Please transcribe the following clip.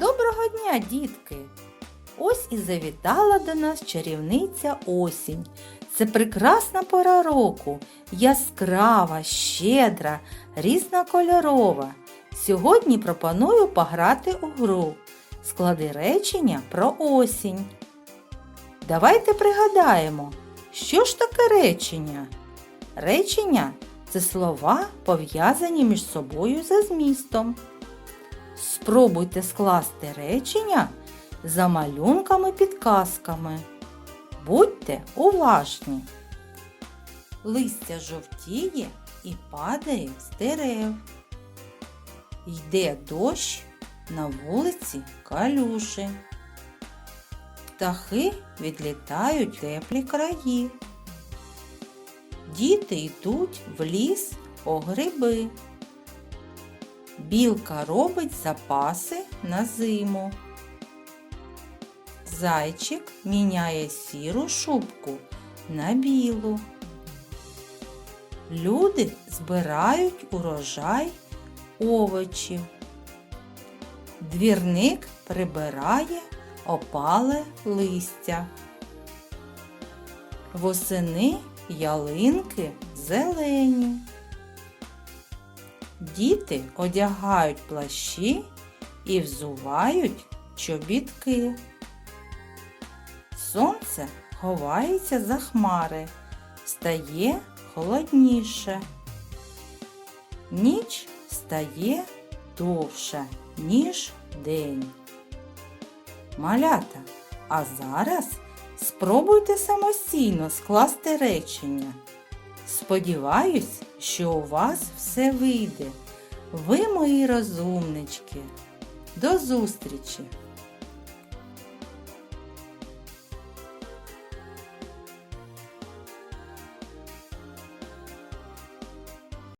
Доброго дня, дітки! Ось і завітала до нас чарівниця осінь. Це прекрасна пора року, яскрава, щедра, різнокольорова. Сьогодні пропоную пограти у гру. Склади речення про осінь. Давайте пригадаємо, що ж таке речення? Речення це слова, пов'язані між собою за змістом. Спробуйте скласти речення за малюнками-підказками. Будьте уважні. Листя жовтіє і падає з дерев. Йде дощ, на вулиці калюші. Птахи відлітають в теплі краї. Діти йдуть в ліс по гриби. Білка робить запаси на зиму. Зайчик міняє сіру шубку на білу. Люди збирають урожай овочів. Двірник прибирає опале листя. Восени ялинки зелені. Діти одягають плащі і взувають чобітки. Сонце ховається за хмари, стає холодніше. Ніч стає довша, ніж день. Малята, а зараз спробуйте самостійно скласти речення. Сподіваюсь, що у вас все вийде. Ви мої розумнички. До зустрічі!